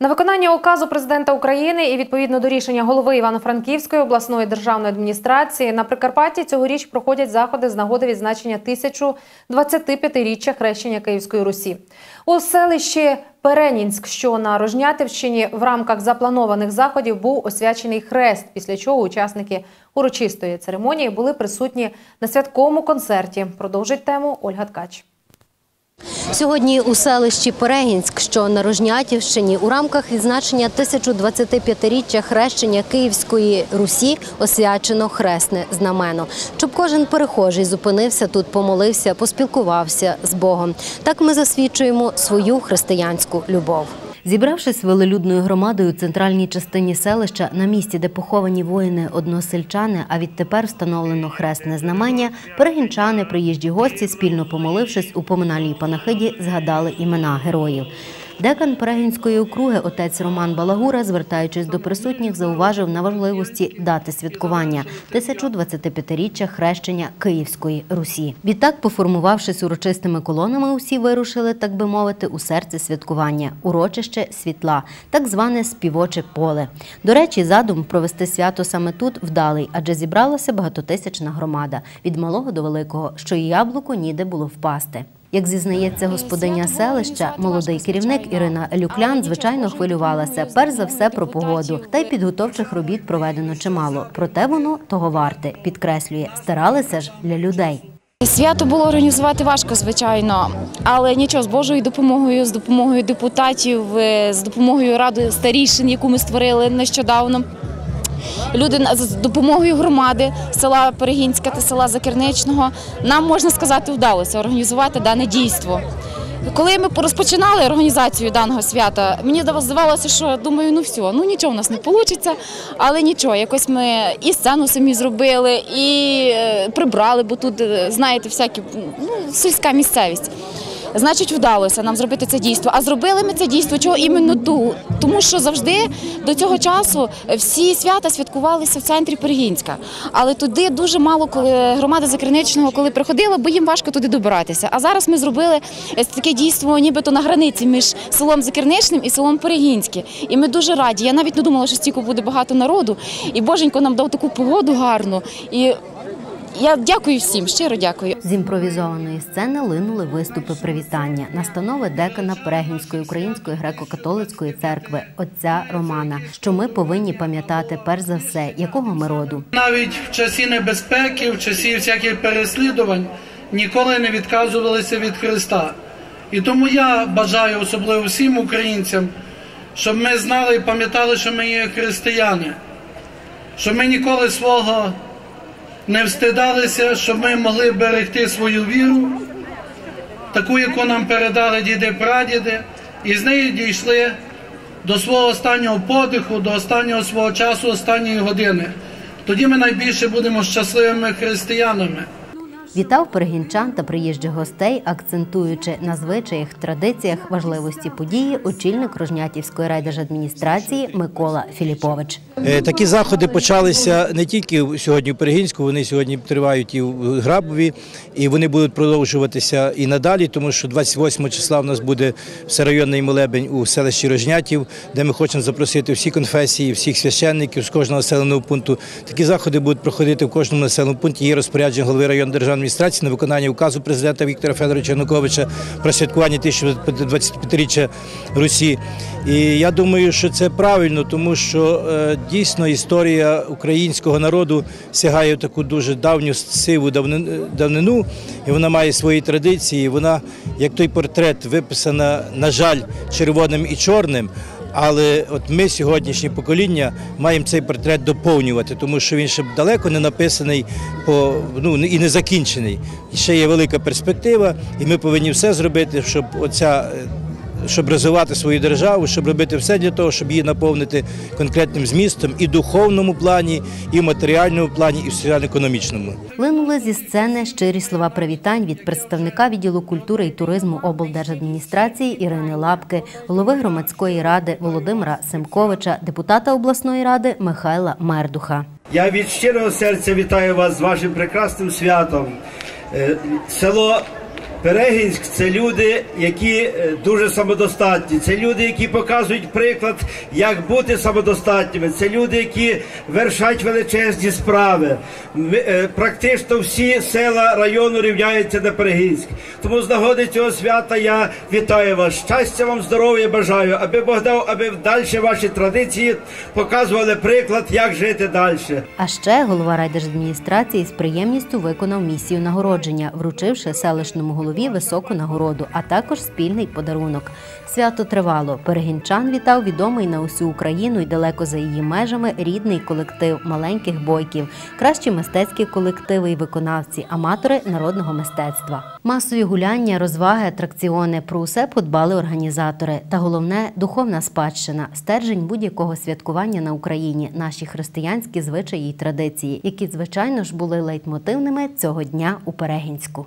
На виконання указу президента України і відповідно до рішення голови Івано-Франківської обласної державної адміністрації на Прикарпатті цьогоріч проходять заходи з нагоди відзначення 1025-річчя хрещення Київської Русі. У селищі Перенінськ, що на Рожнятівщині, в рамках запланованих заходів був освячений хрест, після чого учасники урочистої церемонії були присутні на святковому концерті. Продовжить тему Ольга Ткач. Сьогодні у селищі Перегінськ, що на Рожнятівщині, у рамках відзначення 1025-річчя хрещення Київської Русі освячено хресне знамено. Щоб кожен перехожий зупинився тут, помолився, поспілкувався з Богом. Так ми засвідчуємо свою християнську любов. Зібравшись велелюдною громадою у центральній частині селища, на місці, де поховані воїни односельчани, а відтепер встановлено хресне знамення, перегінчани, приїжджі гості, спільно помолившись у поминальній панахиді, згадали імена героїв. Декан Перегінської округи отець Роман Балагура, звертаючись до присутніх, зауважив на важливості дати святкування 1025-річчя хрещення Київської Русі. Відтак, поформувавшись урочистими колонами, усі вирушили, так би мовити, у серце святкування урочище світла, так зване співоче поле. До речі, задум провести свято саме тут вдалий, адже зібралася багатотисячна громада від малого до великого, що і яблуку ніде було впасти. Як зізнається господиня селища, молодий керівник Ірина Люклян, звичайно, хвилювалася перш за все про погоду, та й підготовчих робіт проведено чимало. Проте воно того варте, підкреслює, старалися ж для людей. Свято було організувати важко, звичайно, але нічого з Божою допомогою, з допомогою депутатів, е, з допомогою ради старішин, яку ми створили нещодавно. Люди з допомогою громади села Перегінська та села Закерничного нам можна сказати вдалося організувати дане дійство. Коли ми розпочинали організацію даного свята, мені здавалося, що думаю, ну все, ну нічого в нас не вийде, але нічого, якось ми і сцену самі зробили, і е, прибрали, бо тут, е, знаєте, всякі ну, сільська місцевість. Значить, вдалося нам зробити це дійство. А зробили ми це дійство чого іменно ту, тому що завжди до цього часу всі свята святкувалися в центрі Пергінська. Але туди дуже мало коли громада Закриничного, коли приходила, бо їм важко туди добиратися. А зараз ми зробили е, таке дійство, нібито на границі між селом Закерничним і селом Перегінське. І ми дуже раді. Я навіть не думала, що стільки буде багато народу. І Боженько нам дав таку погоду гарну. І я дякую всім, щиро дякую. З імпровізованої сцени линули виступи привітання, настанови декана Перегінської української греко-католицької церкви отця Романа, що ми повинні пам'ятати перш за все, якого ми роду. Навіть в часі небезпеки, в часі всяких переслідувань ніколи не відказувалися від Христа. І тому я бажаю особливо всім українцям, щоб ми знали і пам'ятали, що ми є християни, щоб ми ніколи свого не встидалися, щоб ми могли берегти свою віру, таку, яку нам передали діди прадіди, і з нею дійшли до свого останнього подиху, до останнього свого часу, останньої години. Тоді ми найбільше будемо щасливими християнами. Вітав перегінчан та приїжджих гостей, акцентуючи на звичаях, традиціях важливості події, очільник Рожнятівської райдержадміністрації Микола Філіпович. Е, Такі заходи почалися не тільки сьогодні в Перегінську, вони сьогодні тривають і в Грабові, і вони будуть продовжуватися і надалі, тому що 28 числа в нас буде всерайонний молебень у селищі Рожнятів, де ми хочемо запросити всі конфесії, всіх священників з кожного населеного пункту. Такі заходи будуть проходити в кожному населеному пункті. Є розпорядження голови районної державної адміністрації на виконання указу президента Віктора Федоровича Януковича про святкування 1025-річчя Русі. І я думаю, що це правильно, тому що е, дійсно історія українського народу сягає таку дуже давню сиву давни- давнину, і вона має свої традиції. Вона, як той портрет, виписана, на жаль, червоним і чорним. Але от ми, сьогоднішнє покоління, маємо цей портрет доповнювати, тому що він ще далеко не написаний по, ну, і не закінчений. Ще є велика перспектива, і ми повинні все зробити, щоб оця. Щоб розвивати свою державу, щоб робити все для того, щоб її наповнити конкретним змістом і в духовному плані, і в матеріальному плані, і в соціально-економічному. Линули зі сцени щирі слова привітань від представника відділу культури і туризму облдержадміністрації Ірини Лапки, голови громадської ради Володимира Семковича, депутата обласної ради Михайла Мердуха. Я від щирого серця вітаю вас з вашим прекрасним святом. Е, Село Перегінськ це люди, які е, дуже самодостатні. Це люди, які показують приклад, як бути самодостатніми. Це люди, які вершать величезні справи. Е, Практично всі села району рівняються на Перегінськ. Тому з нагоди цього свята я вітаю вас. Щастя вам, здоров'я бажаю, аби Бог дав, аби далі ваші традиції показували приклад, як жити далі. А ще голова райдержадміністрації з приємністю виконав місію нагородження, вручивши селищному голові високу нагороду, а також спільний подарунок. Свято тривало. Перегінчан вітав відомий на усю Україну і далеко за її межами рідний колектив маленьких бойків, кращі мистецькі колективи і виконавці, аматори народного мистецтва. Масові гуляння, розваги, атракціони про усе подбали організатори. Та головне духовна спадщина, стержень будь-якого святкування на Україні, наші християнські звичаї й традиції, які звичайно ж були лейтмотивними цього дня у Перегінську.